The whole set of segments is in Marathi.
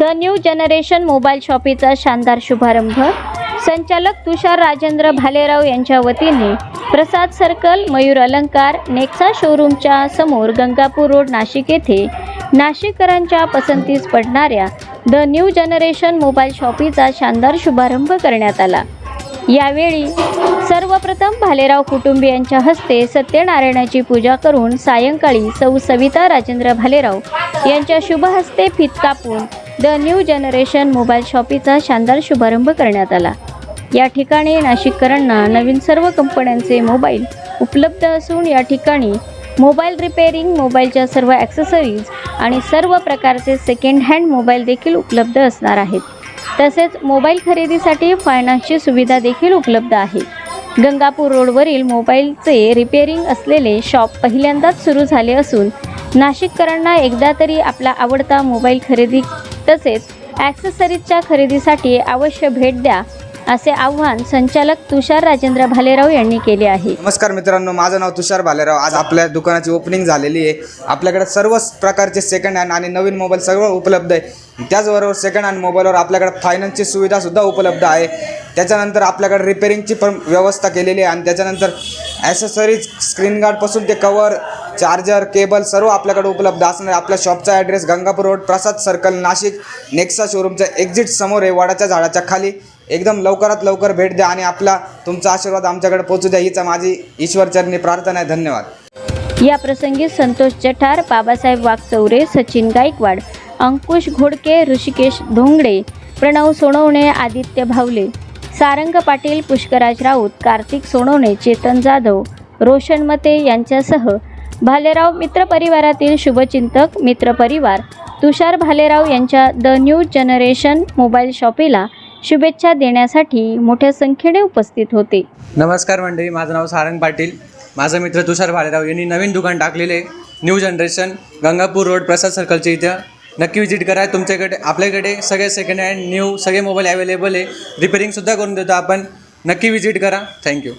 द न्यू जनरेशन मोबाईल शॉपीचा शानदार शुभारंभ. संचालक तुषार राजेंद्र भालेराव यांच्या वतीने प्रसाद सर्कल मयूर अलंकार नेक्सा शोरूमच्या समोर गंगापूर रोड नाशिक येथे नाशिककरांच्या पसंतीस पडणाऱ्या द न्यू जनरेशन मोबाईल शॉपीचा शानदार शुभारंभ करण्यात आला. यावेळी सर्वप्रथम भालेराव कुटुंबियांच्या हस्ते सत्यनारायणाची पूजा करून सायंकाळी सौ सविता राजेंद्र भालेराव यांच्या शुभ हस्ते फित कापून द न्यू जनरेशन मोबाईल शॉपीचा शानदार शुभारंभ करण्यात आला. या ठिकाणी नाशिककरांना नवीन सर्व कंपन्यांचे मोबाईल उपलब्ध असून या ठिकाणी मोबाईल रिपेअरिंग मोबाईलच्या सर्व ॲक्सेसरीज आणि सर्व प्रकारचे सेकंड हँड मोबाईल देखील उपलब्ध असणार आहेत. तसेच मोबाईल खरेदीसाठी फायनान्सची सुविधा देखील उपलब्ध आहे. गंगापूर रोडवरील मोबाईलचे रिपेअरिंग असलेले शॉप पहिल्यांदाच सुरू झाले असून नाशिककरांना एकदा तरी आपला आवडता मोबाईल खरेदी तसेच ॲक्सेसरीजच्या खरेदीसाठी अवश्य भेट द्या असे आव्हान संचालक तुषार राजेंद्र भालेराव यांनी केले आहे. नमस्कार मित्रांनो माझं नाव तुषार भालेराव. आज आपल्या दुकानाची ओपनिंग झालेली आहे. आपल्याकडे सर्वच प्रकारचे सेकंड हँड आणि नवीन मोबाईल सर्व उपलब्ध आहे. त्याचबरोबर सेकंड हँड मोबाईलवर आपल्याकडे फायनान्सची सुविधासुद्धा उपलब्ध आहे. त्याच्यानंतर आपल्याकडे रिपेरिंगची पण व्यवस्था केलेली आहे. आणि त्याच्यानंतर ॲसेसरीज स्क्रीन गार्डपासून ते कवर चार्जर केबल सर्व आपल्याकडे उपलब्ध असणार. आपल्या शॉपचा address Gangapur road Prasad circle Nashik Nexa शोरूमच्या exit समोर आहे वडाच्या झाडाच्या खाली. एकदम लवकरात लवकर भेट द्या आणि आपला तुमचा आशीर्वाद आमच्याकडे पोचू द्या. हीच माझी ईश्वरचरणी प्रार्थना आहे. धन्यवाद. या प्रसंगी संतोष जठार बाबासाहेब वाघचौरे सचिन गायकवाड अंकुश घोडके ऋषिकेश धोंगडे प्रणव सोनवणे आदित्य भावले सारंग पाटील पुष्कराज राऊत कार्तिक सोनवणे चेतन जाधव रोशन मते यांच्यासह भालेराव मित्रपरिवारातील शुभचिंतक मित्रपरिवार तुषार भालेराव यांच्या द न्यू जनरेशन मोबाईल शॉपीला शुभेच्छा देण्यासाठी मोठ्या संख्येने उपस्थित होते. नमस्कार मंडळी माझं नाव सारंग पाटील. माझा मित्र तुषार भालेराव यांनी नवीन दुकान टाकलेले new generation Gangapur road Prasad सर्कलच्या इथं. नक्की विजिट करा तुमच्याकडे आपल्याकडे सगळे सेकंड हँड न्यू सगळे मोबाईल अवेलेबल आहे. रिपेरिंगसुद्धा करून देतो आपण. नक्की विजिट करा. थँक्यू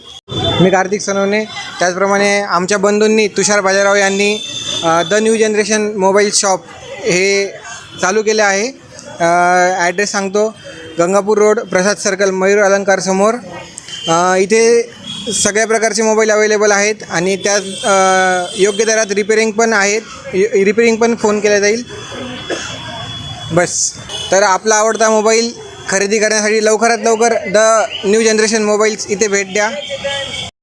मी कार्तिक सनवणे. त्याचप्रमाणे आमच्या बंधूंनी तुषार बाजाराव यांनी the new generation mobile shop हे चालू केले आहे. ॲड्रेस सांगतो. गंगापूर रोड प्रसाद सर्कल मयूर अलंकार समोर. इथे सगळ्या प्रकारचे मोबाईल अवेलेबल आहेत आणि त्यात योग्य दरात रिपेरिंग पण आहेत. रिपेरिंग पण फोन केला जाईल. बस. तर आपला आवडता मोबाईल खरेदी करण्यासाठी लवकरात लवकर द न्यू जनरेशन मोबाईल्स इथे भेट द्या.